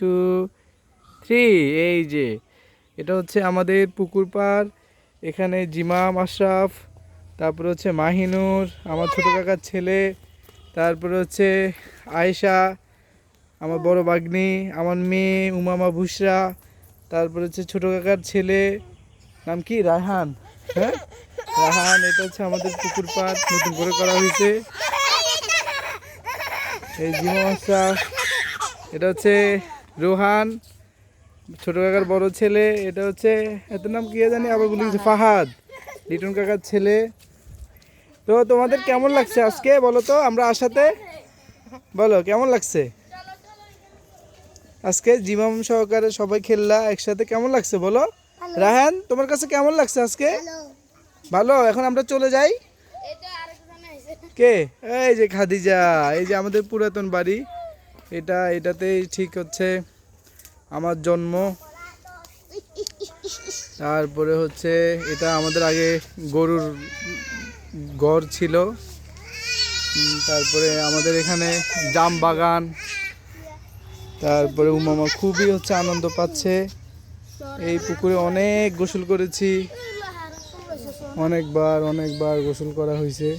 Two three এই যে, এটা হচ্ছে আমাদের পুকুর পাড়, এখানে জিমাম আশরাফ, তারপরে হচ্ছে মাহিনুর, আমার ছোটো কাকার ছেলে, তারপরে হচ্ছে আয়েশা, আমার বড় বাগনি আমার মেয়ে উমামা বুসরা তারপরে হচ্ছে ছোটো কাকার ছেলে, নাম কি? রায়হান হ্যাঁ? রায়হান, এটা হচ্ছে আমাদের পুকুর পাড়, নতুন করে করা হয়েছে। এই জিমাম আশরাফ, এটা হচ্ছে রোহান ছোট কাকার বড় ছেলে এটা হচ্ছে এত নাম কি জানি আবার বলে ফাহাদ লিটন কাকার ছেলে। তো তোমাদের কেমন লাগছে আজকে বলো তো আমরা আসাতে বলো কেমন লাগছে? আজকে জিমাম সহকারে সবাই খেললা একসাথে কেমন লাগছে বলো? রাহান তোমার কাছে কেমন লাগছে আজকে? ভালো। এখন আমরা চলে যাই। কে? এই যে খাদিজা এই যে আমাদের পুরাতন বাড়ি। এটা, এটাতেই ঠিক হচ্ছে আমার জন্ম। তারপরে হচ্ছে এটা আমাদের আগে গরুর ঘর ছিল। তারপরে আমাদের এখানে জাম বাগান। তারপরে উমামা খুবই হচ্ছে আনন্দ পাচ্ছে। এই পুকুরে অনেক গোসল করেছি। অনেকবার অনেকবার গোসল করা হয়েছে।